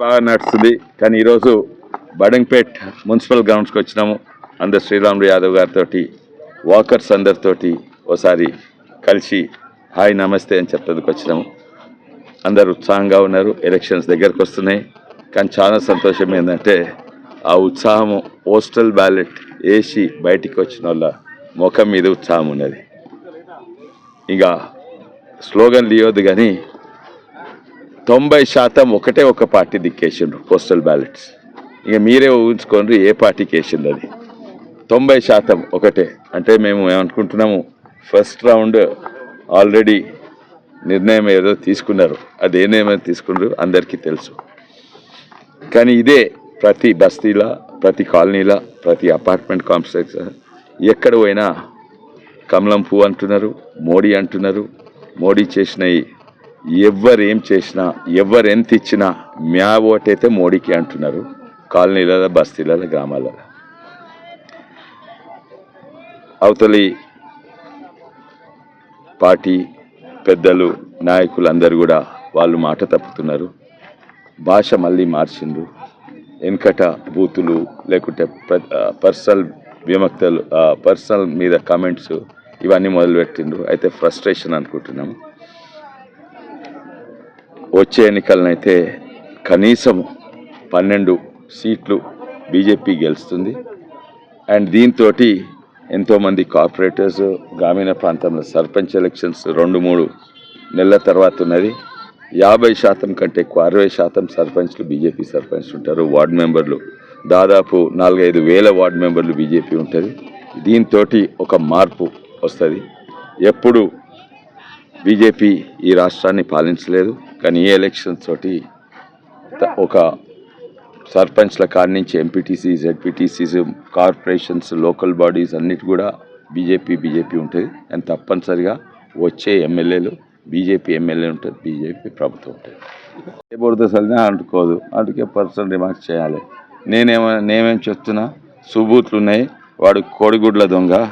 బాగా నడుస్తుంది. కానీ ఈరోజు బడంపేట్ మున్సిపల్ గ్రౌండ్స్కి వచ్చినాము. అందరు శ్రీరాములు యాదవ్ గారితో వాకర్స్ అందరితోటి ఒకసారి కలిసి హాయ్ నమస్తే అని చెప్పేందుకు వచ్చినాము. అందరు ఉత్సాహంగా ఉన్నారు. ఎలక్షన్స్ దగ్గరకు వస్తున్నాయి. కానీ చాలా సంతోషం ఏంటంటే ఆ ఉత్సాహము పోస్టల్ బ్యాలెట్ వేసి బయటికి వచ్చిన వాళ్ళ ముఖం మీద ఉత్సాహం ఉన్నది. ఇంకా స్లోగన్ ఇవ్వద్దు కానీ తొంభై శాతం ఒకటే ఒక పార్టీ దిక్కేసిండ్రు పోస్టల్ బ్యాలెట్స్. ఇక మీరే ఊహించుకోండి ఏ పార్టీకి వేసిండ్రు అది. తొంభై శాతం ఒకటే. అంటే మేము ఏమనుకుంటున్నాము ఫస్ట్ రౌండ్ ఆల్రెడీ నిర్ణయం ఏదో తీసుకున్నారు. అది ఏ నిర్ణయం తీసుకున్నారు అందరికీ తెలుసు. కానీ ఇదే ప్రతి బస్తీలా ప్రతి కాలనీలా ప్రతి అపార్ట్మెంట్ కాంప్లెక్స్ ఎక్కడ పోయినా కమలం పువ్వు అంటున్నారు మోడీ అంటున్నారు మోడీ చేసినవి ఎవ్వరు ఏం చేసినా ఎవ్వరు ఎంత ఇచ్చినా మ్యా ఓటైతే మోడీకి అంటున్నారు. కాలనీలలో బస్తీలలో గ్రామాలలో. అవతలి పార్టీ పెద్దలు నాయకులు అందరు కూడా వాళ్ళు మాట తప్పుతున్నారు. భాష మళ్ళీ మార్చిండ్రు. వెనకట బూతులు లేకుంటే పర్సనల్ విమక్తలు పర్సనల్ మీద కామెంట్స్ ఇవన్నీ మొదలుపెట్టిండ్రు. అయితే ఫ్రస్ట్రేషన్ అనుకుంటున్నాము. వచ్చే ఎన్నికలనైతే కనీసం పన్నెండు సీట్లు బీజేపీ గెలుస్తుంది. అండ్ దీంతో ఎంతోమంది కార్పొరేటర్స్ గ్రామీణ ప్రాంతంలో సర్పంచ్ ఎలక్షన్స్ రెండు మూడు నెలల తర్వాత ఉన్నది. యాభై శాతం కంటే ఎక్కువ అరవై శాతం సర్పంచ్లు బీజేపీ సర్పంచ్లు ఉంటారు. వార్డు మెంబర్లు దాదాపు నాలుగైదు వేల వార్డు మెంబర్లు బీజేపీ ఉంటుంది. దీంతో ఒక మార్పు వస్తుంది. ఎప్పుడు బీజేపీ ఈ రాష్ట్రాన్ని పాలించలేదు. కానీ ఈ ఎలక్షన్స్ తోటి ఒక సర్పంచ్ల కాడి నుంచి MPTC ZPTCs corporations local bodies అన్నిటి కూడా బీజేపీ బీజేపీ ఉంటుంది. అండ్ తప్పనిసరిగా వచ్చే ఎమ్మెల్యేలు బీజేపీ ఎమ్మెల్యే ఉంటుంది బీజేపీ ప్రభుత్వం ఉంటుంది. ఏ బురద అంటుకోదు. అందుకే పర్సనల్ రిమార్క్స్ చేయాలి. నేనేమో నేనేం చెప్తున్నా సుబూట్లు ఉన్నాయి. వాడు కోడిగుడ్ల దొంగ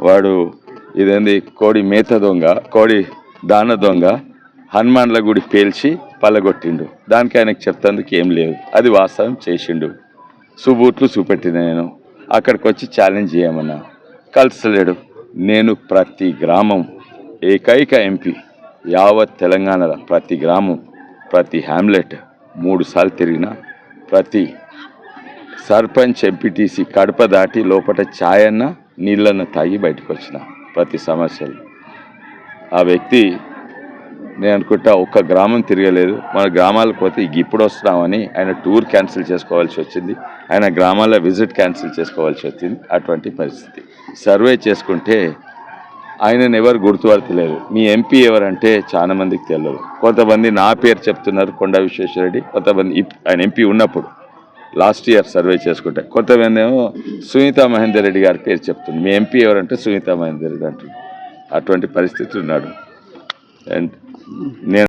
వాడు ఇదేంది కోడి మేత దొంగ కోడి దాన దొంగ హనుమాన్ల గుడి పేల్చి పల్లగొట్టిండు దానికి ఆయనకు చెప్తందుకు ఏం లేదు. అది వాస్తవం చేసిండు. సుబూట్లు చూపెట్టిన నేను. అక్కడికి వచ్చి ఛాలెంజ్ చేయమన్నా. కలిసలేడు నేను ప్రతి గ్రామం ఏకైక ఎంపీ యావత్ తెలంగాణలో ప్రతి గ్రామం ప్రతి హ్యామ్లెట్ మూడు సార్లు తిరిగిన ప్రతి సర్పంచ్ ఎంపీటీసీ కడప దాటి లోపల ఛాయన్న నీళ్ళన్న తాగి బయటకు వచ్చిన ప్రతి సమస్యలు. ఆ వ్యక్తి నేను అనుకుంటా ఒక్క గ్రామం తిరగలేదు. మన గ్రామాలకు పోతే ఇప్పుడు వస్తున్నామని ఆయన టూర్ క్యాన్సిల్ చేసుకోవాల్సి వచ్చింది. ఆయన గ్రామాల విజిట్ క్యాన్సిల్ చేసుకోవాల్సి వచ్చింది. అటువంటి పరిస్థితి. సర్వే చేసుకుంటే ఆయనను ఎవరు గుర్తుపడతలేరు మీ ఎంపీ ఎవరంటే చాలా మందికి తెలియదు. కొంతమంది నా పేరు చెప్తున్నారు కొండ విశ్వేశ్వరరెడ్డి. కొంతమంది ఆయన ఎంపీ ఉన్నప్పుడు లాస్ట్ ఇయర్ సర్వే చేసుకుంటే. కొంతమంది ఏమో సునీత మహేందర్ రెడ్డి గారి పేరు చెప్తుంది. మీ ఎంపీ ఎవరంటే సునీత మహేందర్ రెడ్డి అంటున్నారు. అటువంటి పరిస్థితి ఉన్నాడు. అండ్ నేను